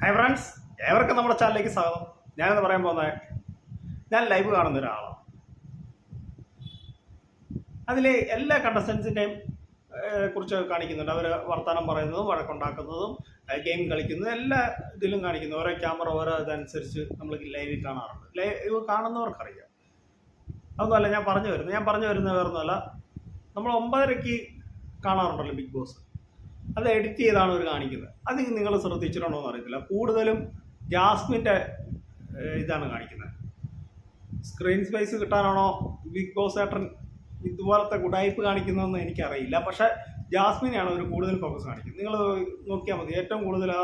Hi friends ഏവർക്കും നമ്മുടെ ചാനലിലേക്ക് സ്വാഗതം. ഞാനെന്ന് പറയാൻ പോകുന്നത് ഞാൻ ലൈവ് കാണുന്ന ഒരാളാണ്. അതിലെ എല്ലാ കണ്ടസ്റ്റൻസിന്റെയും കുറിച്ച് കാണിക്കുന്നുണ്ട്. അവർ വർത്തമാനം പറയുന്നതും വഴക്കുണ്ടാക്കുന്നതും ഗെയിം കളിക്കുന്നതും എല്ലാ ഇതിലും കാണിക്കുന്നു. ഓരോ ക്യാമറ ഓരോ ഇതനുസരിച്ച് നമ്മൾ ലൈവിൽ കാണാറുണ്ട്. ലൈവ് കാണുന്നവർക്കറിയാം. അതൊന്നുമല്ല ഞാൻ പറഞ്ഞു വരുന്നത്. ഞാൻ പറഞ്ഞു വരുന്നത് വേറൊന്നുമല്ല. നമ്മൾ ഒമ്പതരയ്ക്ക് കാണാറുണ്ടല്ലോ ബിഗ് ബോസ് അത് എഡിറ്റ് ചെയ്താണ് അവർ കാണിക്കുന്നത്. അത് നിങ്ങൾ ശ്രദ്ധിച്ചിട്ടുണ്ടോ എന്ന് അറിയത്തില്ല. കൂടുതലും ജാസ്മിന്റെ ഇതാണ് കാണിക്കുന്നത്. സ്ക്രീൻ സ്പേസ് കിട്ടാനാണോ ബിഗ് ബോസ് ഏട്ടൻ ഇതുപോലത്തെ ഗുഡായ്പ് കാണിക്കുന്നതെന്ന് എനിക്കറിയില്ല. പക്ഷേ ജാസ്മിനെയാണ് അവർ കൂടുതൽ ഫോക്കസ് കാണിക്കുന്നത്. നിങ്ങൾ നോക്കിയാൽ മതി. ഏറ്റവും കൂടുതൽ ആ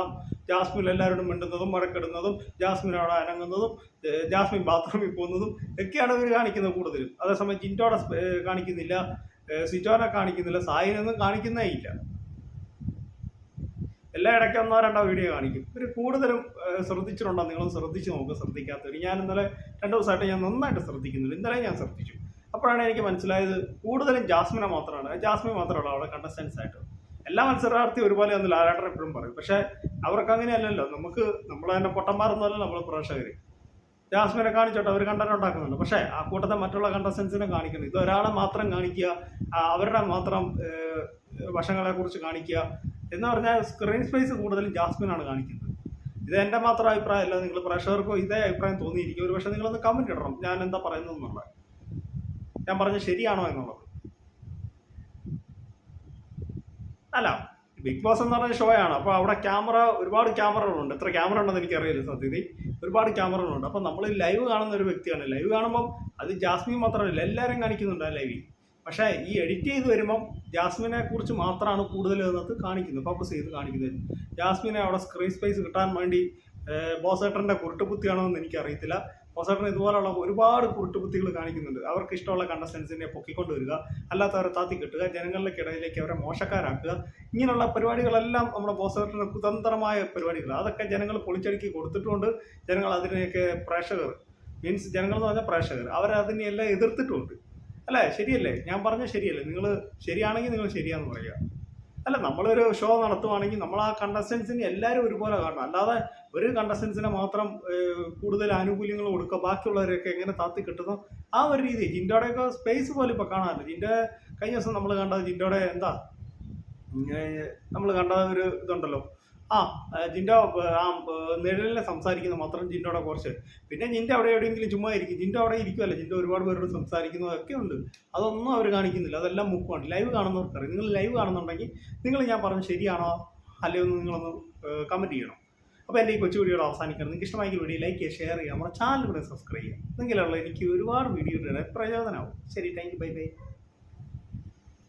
ജാസ്മിൻ എല്ലാവരോടും മിണ്ടുന്നതും വഴക്കിടുന്നതും ജാസ്മിൻ അവിടെ അനങ്ങുന്നതും ജാസ്മിൻ ബാത്റൂമിൽ പോകുന്നതും ഒക്കെയാണ് ഇവർ കാണിക്കുന്നത് കൂടുതലും. അതേസമയം ജിന്റോടെ കാണിക്കുന്നില്ല. സിറ്റോനെ കാണിക്കുന്നില്ല. സായിനൊന്നും കാണിക്കുന്നേ ഇല്ല. എല്ലാ ഇടയ്ക്ക് ഒന്നോ രണ്ടോ വീഡിയോ കാണിക്കും. ഇവർ കൂടുതലും ശ്രദ്ധിച്ചിട്ടുണ്ടോ? നിങ്ങൾ ശ്രദ്ധിച്ച് നോക്കുക ശ്രദ്ധിക്കാത്തവർ ഞാൻ ഇന്നലെ രണ്ട് ദിവസമായിട്ട് ഞാൻ നന്നായിട്ട് ശ്രദ്ധിക്കുന്നുണ്ട്. ഇന്നലെ ഞാൻ ശ്രദ്ധിച്ചു. അപ്പോഴാണ് എനിക്ക് മനസ്സിലായത് കൂടുതലും ജാസ്മിനെ മാത്രമാണ്. ജാസ്മിൻ മാത്രമല്ല അവിടെ കണ്ടസ്റ്റൻസ് ആയിട്ട്. എല്ലാ മത്സരാർത്ഥിയും ഒരുപോലെ ഒന്ന് ലാലാട്ടർ എപ്പോഴും പറയും. പക്ഷേ അവർക്ക് അങ്ങനെയല്ലല്ലോ. നമുക്ക് നമ്മൾ തന്നെ പൊട്ടന്മാരൊന്നുമല്ല നമ്മൾ പ്രേക്ഷകർ ജാസ്മിനെ കാണിച്ചോട്ടെ അവർ കണ്ടന്റ് ഉണ്ടാക്കുന്നുണ്ട്. പക്ഷേ ആ കൂട്ടത്തെ മറ്റുള്ള കണ്ടസ്റ്റൻസിനെ കാണിക്കുന്നു. ഇത് ഒരാളെ മാത്രം കാണിക്കുക അവരുടെ മാത്രം വശങ്ങളെ കുറിച്ച് കാണിക്കുക എന്ന് പറഞ്ഞാൽ സ്ക്രീൻ സ്പേസ് കൂടുതലും ജാസ്മിനാണ് കാണിക്കുന്നത്. ഇത് എന്റെ മാത്രം അഭിപ്രായമല്ല നിങ്ങൾ പ്രേക്ഷകർക്കോ ഇതേ അഭിപ്രായം തോന്നിയിരിക്കും. ഒരു പക്ഷേ നിങ്ങളൊന്ന് കമന്റ് ഇടണം. ഞാൻ എന്താ പറയുന്നത് എന്നുള്ളത്. ഞാൻ പറഞ്ഞ ശരിയാണോ എന്നുള്ളത്. അല്ല ബിഗ് ബോസ് എന്ന് പറഞ്ഞ ഷോയാണ് അപ്പോൾ അവിടെ ക്യാമറ ഒരുപാട് ക്യാമറകളുണ്ട് എത്ര ക്യാമറ ഉണ്ടെന്ന് എനിക്കറിയില്ല സത്യത്തിൽ. ഒരുപാട് ക്യാമറകളുണ്ട് അപ്പോൾ നമ്മൾ ലൈവ് കാണുന്ന ഒരു വ്യക്തിയാണ്. ലൈവ് കാണുമ്പം അത് ജാസ്മിൻ മാത്രമല്ല എല്ലാവരും കാണിക്കുന്നുണ്ട് ആ ലൈവിൽ പക്ഷേ ഈ എഡിറ്റ് ചെയ്ത് വരുമ്പം ജാസ്മിനെ കുറിച്ച് മാത്രമാണ് കൂടുതൽ ഇതിനകത്ത് കാണിക്കുന്നത് ഫോക്കസ് ചെയ്ത് കാണിക്കുന്നത്. ജാസ്മിനെ അവിടെ സ്ക്രീൻ സ്പേസ് കിട്ടാൻ വേണ്ടി ബോസേട്ടന്റെ കുരുട്ടുപുത്തിയാണോ എന്ന് എനിക്കറിയത്തില്ല. ബോസേട്ടൻ ഇതുപോലുള്ള ഒരുപാട് കുരുട്ടുപുത്തികൾ കാണിക്കുന്നുണ്ട്. അവർക്ക് ഇഷ്ടമുള്ള കണ്ടസ്റ്റൻസിനെ പൊക്കിക്കൊണ്ട് വരിക അല്ലാത്തവരെ താത്തി കെട്ടുക ജനങ്ങളിലേക്കിടയിലേക്ക് അവരെ മോശക്കാരാക്കുക. ഇങ്ങനെയുള്ള പരിപാടികളെല്ലാം നമ്മുടെ ബോസേട്ടന്റെ കുതന്ത്രമായ പരിപാടികൾ അതൊക്കെ ജനങ്ങൾ പൊളിച്ചടുക്കി കൊടുത്തിട്ടുണ്ട്. ജനങ്ങൾ അതിനെയൊക്കെ പ്രേക്ഷകർ മീൻസ് ജനങ്ങൾ എന്ന് പറഞ്ഞാൽ പ്രേക്ഷകർ. അവരതിനെല്ലാം എതിർത്തിട്ടുമുണ്ട് അല്ലേ? ശരിയല്ലേ? ഞാൻ പറഞ്ഞ ശരിയല്ലേ? നിങ്ങൾ ശരിയാണെങ്കിൽ നിങ്ങൾ ശരിയാന്ന് പറയുക. അല്ല നമ്മളൊരു ഷോ നടത്തുവാണെങ്കിൽ നമ്മൾ ആ കണ്ടസ്റ്റൻസിന് എല്ലാവരും ഒരുപോലെ കാണണം. അല്ലാതെ ഒരു കണ്ടസ്റ്റൻസിനെ മാത്രം കൂടുതൽ ആനുകൂല്യങ്ങൾ കൊടുക്കുക ബാക്കിയുള്ളവരൊക്കെ എങ്ങനെ താത്തി കിട്ടുന്നു? ആ ഒരു രീതി. ജിൻഡോടെയൊക്കെ സ്പേസ് പോലും ഇപ്പോൾ കാണാറില്ല. ജിന്റെ കഴിഞ്ഞ ദിവസം നമ്മൾ കണ്ടത് ജിൻഡോടെ എന്താ? നമ്മൾ കണ്ട ഒരു ഇതുണ്ടല്ലോ. ആ ജിൻഡോ ആ നിഴലിനെ സംസാരിക്കുന്ന മാത്രം ജിൻഡോടെ കുറച്ച്. പിന്നെ ജിന്റെ അവിടെ എവിടെയെങ്കിലും ചുമ്മാ ഇരിക്കും. ജിന്റെ അവിടെ ഇരിക്കുമല്ലോ ജിന്റെ ഒരുപാട് പേരോട് സംസാരിക്കുന്നതൊക്കെ ഉണ്ട്. അതൊന്നും അവർ കാണിക്കുന്നില്ല. അതെല്ലാം മുക്കുമാണ് ലൈവ് കാണുന്നവർക്കറിയാം നിങ്ങൾ ലൈവ് കാണുന്നുണ്ടെങ്കിൽ നിങ്ങൾ ഞാൻ പറഞ്ഞു ശരിയാണോ? അല്ലയോ എന്ന് നിങ്ങളൊന്ന് കമന്റ് ചെയ്യണം. അപ്പോൾ എന്റെ ഈ കൊച്ചു വീഡിയോകൾ അവസാനിക്കണം. നിങ്ങൾക്ക് ഇഷ്ടമായെങ്കിൽ വീഡിയോ ലൈക്ക് ചെയ്യുക ഷെയർ ചെയ്യുക. നമ്മുടെ ചാനൽ കൂടെ സബ്സ്ക്രൈബ് ചെയ്യുക. എങ്കിലുള്ള എനിക്ക് ഒരുപാട് വീഡിയോ പ്രയോജനമാവും. ശരി താങ്ക് യു ബൈ ബൈ